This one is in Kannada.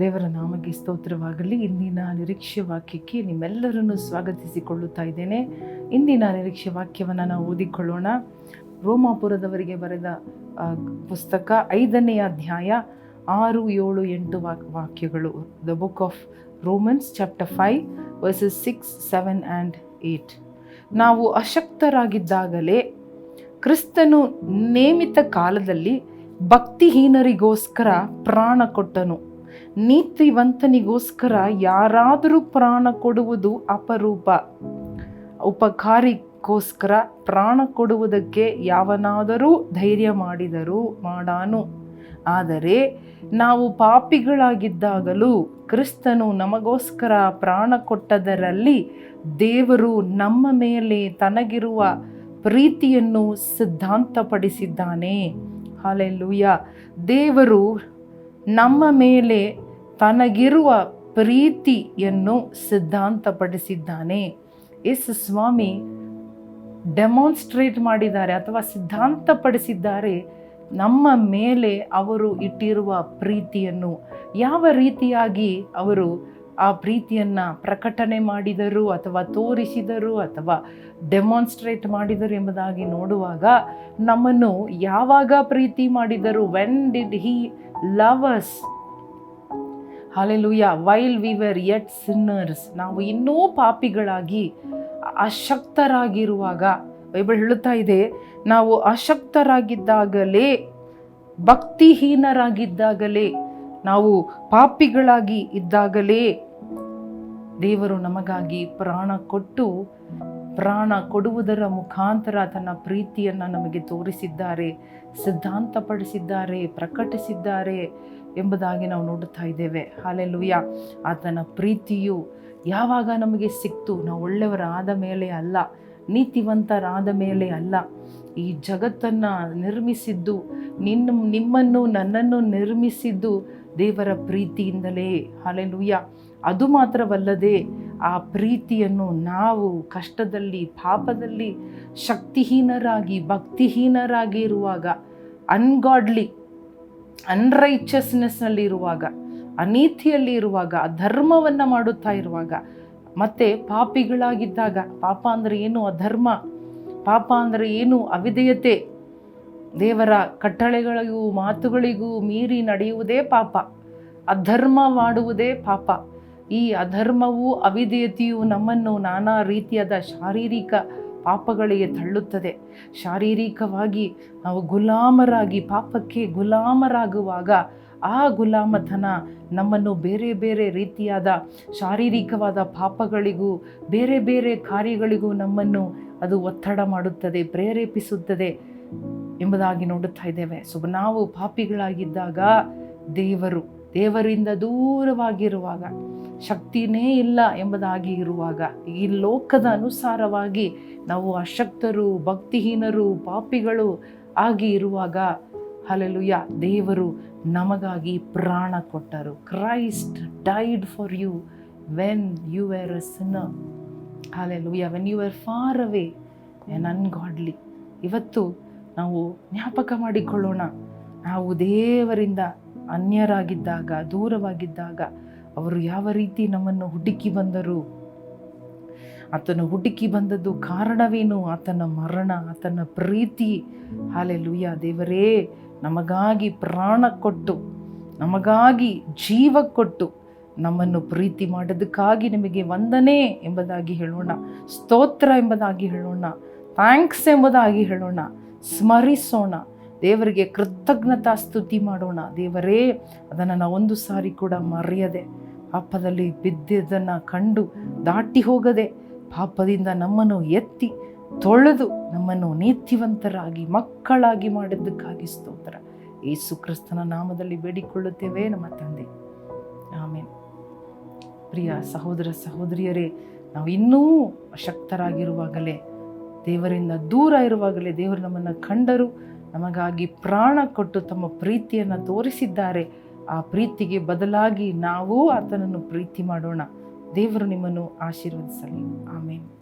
ದೇವರ ನಾಮಗೆ ಸ್ತೋತ್ರವಾಗಲಿ. ಇಂದಿನ ನಿರೀಕ್ಷೆ ವಾಕ್ಯಕ್ಕೆ ನಿಮ್ಮೆಲ್ಲರನ್ನು ಸ್ವಾಗತಿಸಿಕೊಳ್ಳುತ್ತಾ ಇದ್ದೇನೆ. ಇಂದಿನ ನಿರೀಕ್ಷೆ ವಾಕ್ಯವನ್ನು ನಾವು ಓದಿಕೊಳ್ಳೋಣ. ರೋಮಾಪುರದವರಿಗೆ ಬರೆದ ಪುಸ್ತಕ ಐದನೆಯ ಅಧ್ಯಾಯ ಆರು, ಏಳು, ಎಂಟು ವಾಕ್, ವಾಕ್ಯಗಳು. The book of Romans chapter five verses six seven and eight ನಾವು ಅಶಕ್ತರಾಗಿದ್ದಾಗಲೇ ಕ್ರಿಸ್ತನು ನೇಮಿತ ಕಾಲದಲ್ಲಿ ಭಕ್ತಿಹೀನರಿಗೋಸ್ಕರ ಪ್ರಾಣ ಕೊಟ್ಟನು. ನೀತಿವಂತನಿಗೋಸ್ಕರ ಯಾರಾದರೂ ಪ್ರಾಣ ಕೊಡುವುದು ಅಪರೂಪ. ಉಪಕಾರಿಗೋಸ್ಕರ ಪ್ರಾಣ ಕೊಡುವುದಕ್ಕೆ ಯಾವನಾದರೂ ಧೈರ್ಯ ಮಾಡಿದರೂ ಮಾಡಾನು. ಆದರೆ ನಾವು ಪಾಪಿಗಳಾಗಿದ್ದಾಗಲೂ ಕ್ರಿಸ್ತನು ನಮಗೋಸ್ಕರ ಪ್ರಾಣ ಕೊಟ್ಟದರಲ್ಲಿ ದೇವರು ನಮ್ಮ ಮೇಲೆ ತನಗಿರುವ ಪ್ರೀತಿಯನ್ನು ಸಿದ್ಧಾಂತಪಡಿಸಿದ್ದಾನೆ. ಹಾಲೆಲ್ಲೂಯ ದೇವರು ನಮ್ಮ ಮೇಲೆ ತನಗಿರುವ ಪ್ರೀತಿಯನ್ನು ಸಿದ್ಧಾಂತಪಡಿಸಿದ್ದಾನೆ. ಎಸ್ ಸ್ವಾಮಿ ಡೆಮಾನ್ಸ್ಟ್ರೇಟ್ ಮಾಡಿದ್ದಾರೆ ಅಥವಾ ಸಿದ್ಧಾಂತಪಡಿಸಿದ್ದಾರೆ, ನಮ್ಮ ಮೇಲೆ ಅವರು ಇಟ್ಟಿರುವ ಪ್ರೀತಿಯನ್ನು ಯಾವ ರೀತಿಯಾಗಿ ಅವರು ಆ ಪ್ರೀತಿಯನ್ನು ಪ್ರಕಟಣೆ ಮಾಡಿದರು ಅಥವಾ ತೋರಿಸಿದರು ಅಥವಾ ಡೆಮಾನ್ಸ್ಟ್ರೇಟ್ ಮಾಡಿದರು ಎಂಬುದಾಗಿ ನೋಡುವಾಗ ನಮ್ಮನ್ನು ಯಾವಾಗ ಪ್ರೀತಿ ಮಾಡಿದರು? When did he loves hallelujah while we were yet sinners ನಾವು ಇನ್ನೂ ಪಾಪಿಗಳಾಗಿ ಅಶಕ್ತರಾಗಿರುವಾಗ ಬೈಬಲ್ ಹೇಳುತ್ತಾ ಇದೆ, ನಾವು ಅಶಕ್ತರಾಗಿದ್ದಾಗಲೇ, ಭಕ್ತಿಹೀನರಾಗಿದ್ದಾಗಲೇ, ನಾವು ಪಾಪಿಗಳಾಗಿ ಇದ್ದಾಗಲೇ ದೇವರು ನಮಗಾಗಿ ಪ್ರಾಣ ಕೊಟ್ಟು ಪ್ರಾಣ ಕೊಡುವುದರ ಮುಖಾಂತರ ತನ್ನ ಪ್ರೀತಿಯನ್ನು ನಮಗೆ ತೋರಿಸಿದ್ದಾರೆ, ಸಿದ್ಧಾಂತಪಡಿಸಿದ್ದಾರೆ, ಪ್ರಕಟಿಸಿದ್ದಾರೆ ಎಂಬುದಾಗಿ ನಾವು ನೋಡುತ್ತಾ ಇದ್ದೇವೆ. ಹಾಲೆಲ್ಲೂಯ್ಯ ಆತನ ಪ್ರೀತಿಯು ಯಾವಾಗ ನಮಗೆ ಸಿಕ್ತು? ನಾವು ಒಳ್ಳೆಯವರಾದ ಮೇಲೆ ಅಲ್ಲ, ನೀತಿವಂತರಾದ ಮೇಲೆ ಅಲ್ಲ. ಈ ಜಗತ್ತನ್ನು ನಿರ್ಮಿಸಿದ್ದು, ನಿನ್ನ, ನಿಮ್ಮನ್ನು ನನ್ನನ್ನು ನಿರ್ಮಿಸಿದ್ದು ದೇವರ ಪ್ರೀತಿಯಿಂದಲೇ. ಹಾಲೆಲುಯ್ಯ. ಅದು ಮಾತ್ರವಲ್ಲದೆ ಆ ಪ್ರೀತಿಯನ್ನು ನಾವು ಕಷ್ಟದಲ್ಲಿ, ಪಾಪದಲ್ಲಿ ಶಕ್ತಿಹೀನರಾಗಿ, ಭಕ್ತಿಹೀನರಾಗಿ ಇರುವಾಗ ಅನ್ಗಾಡ್ಲಿ ಅನ್ರೈಚಸ್ನೆಸ್ನಲ್ಲಿ ಇರುವಾಗ, ಅನೀತಿಯಲ್ಲಿ ಇರುವಾಗ, ಅಧರ್ಮವನ್ನು ಮಾಡುತ್ತಾ ಇರುವಾಗ, ಮತ್ತು ಪಾಪಿಗಳಾಗಿದ್ದಾಗ, ಪಾಪ ಅಂದರೆ ಏನು? ಅಧರ್ಮ. ಪಾಪ ಅಂದರೆ ಏನು? ಅವಿಧೇಯತೆ. ದೇವರ ಕಟ್ಟಳೆಗಳಿಗೂ ಮಾತುಗಳಿಗೂ ಮೀರಿ ನಡೆಯುವುದೇ ಪಾಪ. ಅಧರ್ಮ ಮಾಡುವುದೇ ಪಾಪ. ಈ ಅಧರ್ಮವು ಅವಿಧೇಯತೆಯು ನಮ್ಮನ್ನು ನಾನಾ ರೀತಿಯಾದ ಶಾರೀರಿಕ ಪಾಪಗಳಿಗೆ ತಳ್ಳುತ್ತದೆ. ಶಾರೀರಿಕವಾಗಿ ನಾವು ಗುಲಾಮರಾಗಿ, ಪಾಪಕ್ಕೆ ಗುಲಾಮರಾಗುವಾಗ ಆ ಗುಲಾಮತನ ನಮ್ಮನ್ನು ಬೇರೆ ಬೇರೆ ರೀತಿಯಾದ ಶಾರೀರಿಕವಾದ ಪಾಪಗಳಿಗೂ, ಬೇರೆ ಬೇರೆ ಕಾರ್ಯಗಳಿಗೂ ನಮ್ಮನ್ನು ಅದು ಒತ್ತಡ ಮಾಡುತ್ತದೆ, ಪ್ರೇರೇಪಿಸುತ್ತದೆ ಎಂಬುದಾಗಿ ನೋಡುತ್ತಾ ಇದ್ದೇವೆ. ಸೊ, ನಾವು ಪಾಪಿಗಳಾಗಿದ್ದಾಗ ದೇವರು, ದೇವರಿಂದ ದೂರವಾಗಿರುವಾಗ ಶಕ್ತಿನೇ ಇಲ್ಲ ಎಂಬುದಾಗಿ ಇರುವಾಗ ಈ ಲೋಕದ ಅನುಸಾರವಾಗಿ ನಾವು ಅಶಕ್ತರು, ಭಕ್ತಿಹೀನರು, ಪಾಪಿಗಳು ಆಗಿ ಇರುವಾಗ ಹಲಲುಯ ದೇವರು ನಮಗಾಗಿ ಪ್ರಾಣ ಕೊಟ್ಟರು. Christ died for you when you are a sinner. Hallelujah when you are far away and ungodly. ಇವತ್ತು ನಾವು ಜ್ಞಾಪಕ ಮಾಡಿಕೊಳ್ಳೋಣ. ನಾವು ದೇವರಿಂದ ಅನ್ಯರಾಗಿದ್ದಾಗ, ದೂರವಾಗಿದ್ದಾಗ ಅವರು ಯಾವ ರೀತಿ ನಮ್ಮನ್ನು ಹುಡುಕಿ ಬಂದರು? ಆತನ ಹುಡುಕಿ ಬಂದದ್ದು ಕಾರಣವೇನು? ಆತನ ಮರಣ, ಆತನ ಪ್ರೀತಿ. ಹಾಲೆಲುಯ್ಯ ದೇವರೇ, ನಮಗಾಗಿ ಪ್ರಾಣ ಕೊಟ್ಟು, ನಮಗಾಗಿ ಜೀವ ಕೊಟ್ಟು ನಮ್ಮನ್ನು ಪ್ರೀತಿ ಮಾಡೋದಕ್ಕಾಗಿ ನಿಮಗೆ ವಂದನೆ ಎಂಬುದಾಗಿ ಹೇಳೋಣ. ಸ್ತೋತ್ರ ಎಂಬುದಾಗಿ ಹೇಳೋಣ. ಥ್ಯಾಂಕ್ಸ್ ಎಂಬುದಾಗಿ ಹೇಳೋಣ. ಸ್ಮರಿಸೋಣ. ದೇವರಿಗೆ ಕೃತಜ್ಞತಾ ಸ್ತುತಿ ಮಾಡೋಣ. ದೇವರೇ, ಅದನ್ನು ನಾವು ಒಂದು ಸಾರಿ ಕೂಡ ಮರೆಯದೆ ಪಾಪದಲ್ಲಿ ಬಿದ್ದಿದ್ದನ್ನು ಕಂಡು ದಾಟಿ ಹೋಗದೆ ಪಾಪದಿಂದ ನಮ್ಮನ್ನು ಎತ್ತಿ ತೊಳೆದು ನಮ್ಮನ್ನು ನೀತಿವಂತರಾಗಿ, ಮಕ್ಕಳಾಗಿ ಮಾಡಿದ್ದಕ್ಕಾಗಿ ಸ್ತೋತ್ರ. ಯೇಸು ಕ್ರಿಸ್ತನ ನಾಮದಲ್ಲಿ ಬೇಡಿಕೊಳ್ಳುತ್ತೇವೆ ನಮ್ಮ ತಂದೆ. ಆಮೇಲೆ ಪ್ರಿಯ ಸಹೋದರ ಸಹೋದರಿಯರೇ, ನಾವು ಇನ್ನೂ ಅಶಕ್ತರಾಗಿರುವಾಗಲೇ, ದೇವರಿಂದ ದೂರ ಇರುವಾಗಲೇ ದೇವರು ನಮ್ಮನ್ನು ಕಂಡರು ನಮಗಾಗಿ ಪ್ರಾಣ ಕೊಟ್ಟು ತಮ್ಮ ಪ್ರೀತಿಯನ್ನು ತೋರಿಸಿದ್ದಾರೆ. ಆ ಪ್ರೀತಿಗೆ ಬದಲಾಗಿ ನಾವು ಆತನನ್ನು ಪ್ರೀತಿ ಮಾಡೋಣ. ದೇವರು ನಿಮ್ಮನ್ನು ಆಶೀರ್ವದಿಸಲಿ. ಆಮೇಲೆ